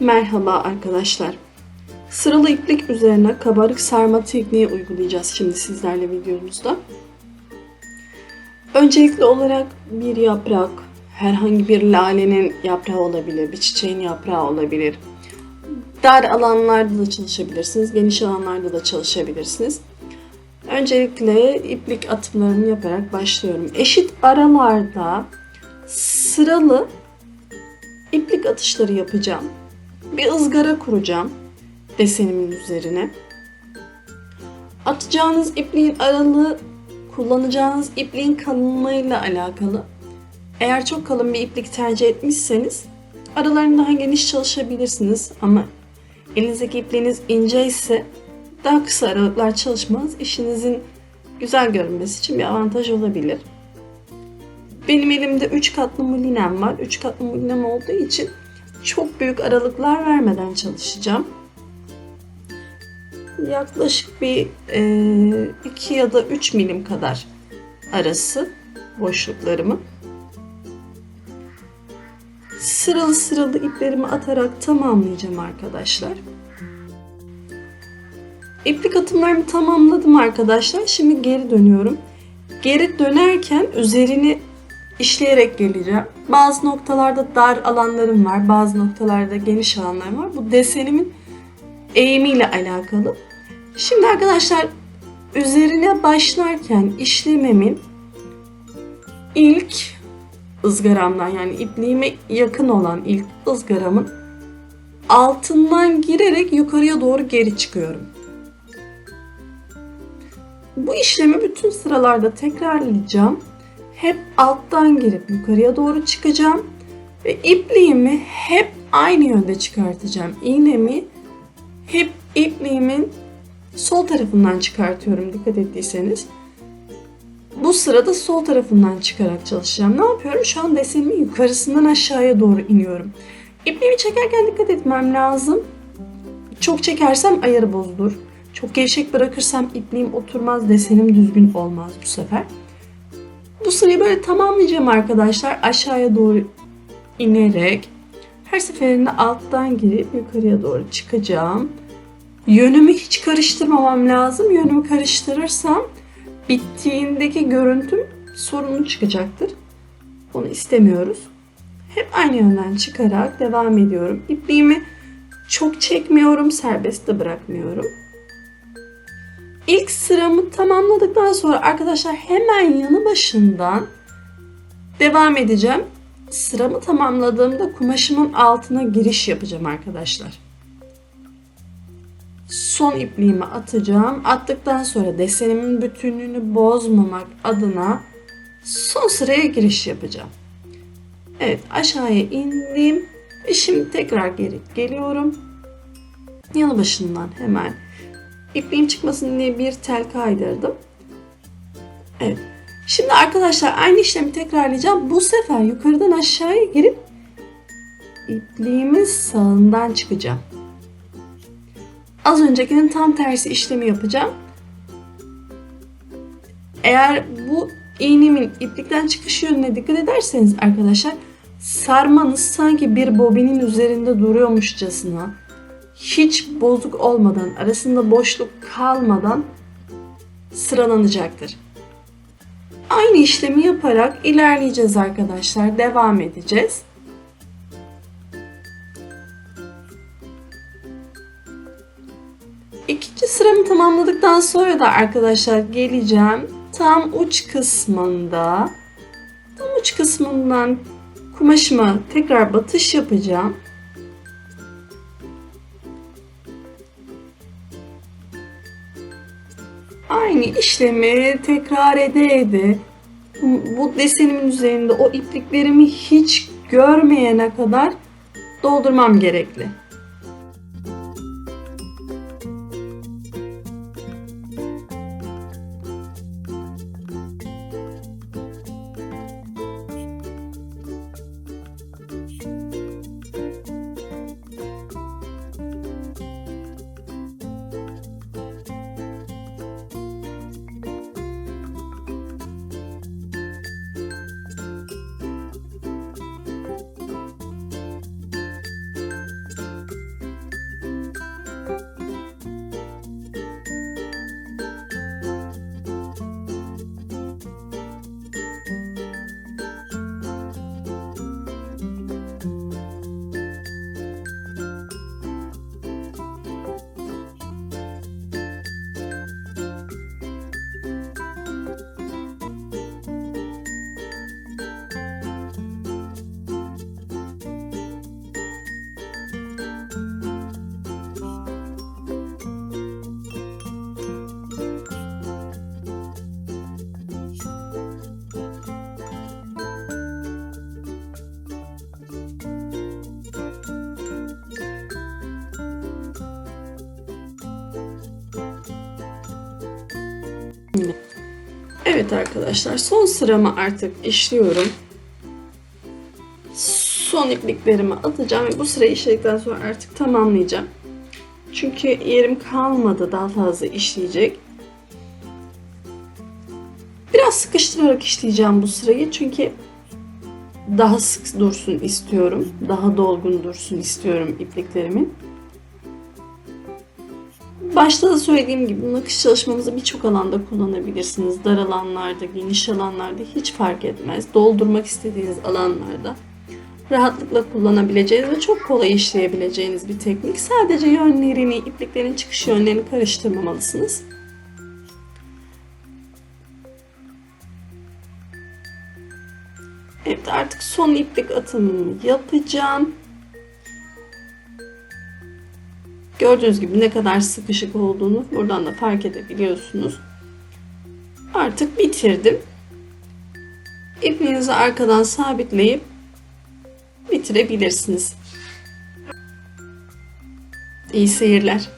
Merhaba arkadaşlar. Sıralı iplik üzerine kabarık sarma tekniği uygulayacağız şimdi sizlerle videomuzda. Öncelikli olarak bir yaprak, herhangi bir lalenin yaprağı olabilir, bir çiçeğin yaprağı olabilir. Dar alanlarda da çalışabilirsiniz, geniş alanlarda da çalışabilirsiniz. Öncelikle iplik atımlarını yaparak başlıyorum. Eşit aralarda sıralı iplik atışları yapacağım. Bir ızgara kuracağım desenimin üzerine. Atacağınız ipliğin aralığı kullanacağınız ipliğin kalınlığıyla alakalı. Eğer çok kalın bir iplik tercih etmişseniz aralarını daha geniş çalışabilirsiniz ama elinizdeki ipliğiniz ince ise daha kısa aralıklar çalışmanız işinizin güzel görünmesi için bir avantaj olabilir. Benim elimde 3 katlı mulinem var. 3 katlı mulinem olduğu için çok büyük aralıklar vermeden çalışacağım. Yaklaşık bir 2 ya da 3 milim kadar arası boşluklarımı. Sıralı sıralı iplerimi atarak tamamlayacağım arkadaşlar. İplik atımlarımı tamamladım arkadaşlar. Şimdi geri dönüyorum. Geri dönerken üzerini işleyerek geleceğim. Bazı noktalarda dar alanlarım var, bazı noktalarda geniş alanlarım var. Bu desenimin eğimiyle alakalı. Şimdi arkadaşlar üzerine başlarken işlememin ilk ızgaramdan yani ipliğime yakın olan ilk ızgaramın altından girerek yukarıya doğru geri çıkıyorum. Bu işlemi bütün sıralarda tekrarlayacağım. Hep alttan girip yukarıya doğru çıkacağım ve ipliğimi hep aynı yönde çıkartacağım. İğnemi hep ipliğimin sol tarafından çıkartıyorum dikkat ettiyseniz. Bu sırada sol tarafından çıkarak çalışacağım. Ne yapıyorum? Şu an desenimin yukarısından aşağıya doğru iniyorum. İpliğimi çekerken dikkat etmem lazım. Çok çekersem ayarı bozulur. Çok gevşek bırakırsam ipliğim oturmaz, desenim düzgün olmaz bu sefer. Bu sırayı böyle tamamlayacağım arkadaşlar. Aşağıya doğru inerek her seferinde alttan girip yukarıya doğru çıkacağım. Yönümü hiç karıştırmamam lazım. Yönümü karıştırırsam bittiğindeki görüntüm sorunlu çıkacaktır. Bunu istemiyoruz. Hep aynı yönden çıkarak devam ediyorum. İpliğimi çok çekmiyorum, serbest de bırakmıyorum. İlk sıramı tamamladıktan sonra arkadaşlar hemen yanı başından devam edeceğim. Sıramı tamamladığımda kumaşımın altına giriş yapacağım arkadaşlar. Son ipliğimi atacağım. Attıktan sonra desenimin bütünlüğünü bozmamak adına son sıraya giriş yapacağım. Evet aşağıya indim şimdi tekrar geri geliyorum. Yanı başından hemen ipliğim çıkmasın diye bir tel kaydırdım. Evet. Şimdi arkadaşlar aynı işlemi tekrarlayacağım. Bu sefer yukarıdan aşağıya girip ipliğimin sağından çıkacağım. Az öncekinin tam tersi işlemi yapacağım. Eğer bu iğnemin iplikten çıkış yönüne dikkat ederseniz arkadaşlar sarmanız sanki bir bobinin üzerinde duruyormuşçasına hiç bozuk olmadan, arasında boşluk kalmadan sıralanacaktır. Aynı işlemi yaparak ilerleyeceğiz arkadaşlar. Devam edeceğiz. İkinci sıramı tamamladıktan sonra da arkadaşlar geleceğim. Tam uç kısmında tam uç kısmından kumaşıma tekrar batış yapacağım. Aynı işlemi tekrar ede ede bu desenimin üzerinde o ipliklerimi hiç görmeyene kadar doldurmam gerekli. Evet arkadaşlar son sıramı artık işliyorum. Son ipliklerimi atacağım ve bu sırayı işledikten sonra artık tamamlayacağım. Çünkü yerim kalmadı daha fazla işleyecek. Biraz sıkıştırarak işleyeceğim bu sırayı çünkü daha sık dursun istiyorum. Daha dolgun dursun istiyorum ipliklerimin. Başta da söylediğim gibi nakış çalışmamızı birçok alanda kullanabilirsiniz. Dar alanlarda, geniş alanlarda hiç fark etmez. Doldurmak istediğiniz alanlarda rahatlıkla kullanabileceğiniz ve çok kolay işleyebileceğiniz bir teknik. Sadece yönlerini, ipliklerin çıkış yönlerini karıştırmamalısınız. Evet artık son iplik atımını yapacağım. Gördüğünüz gibi ne kadar sıkışık olduğunu buradan da fark edebiliyorsunuz. Artık bitirdim. İpliğinizi arkadan sabitleyip bitirebilirsiniz. İyi seyirler.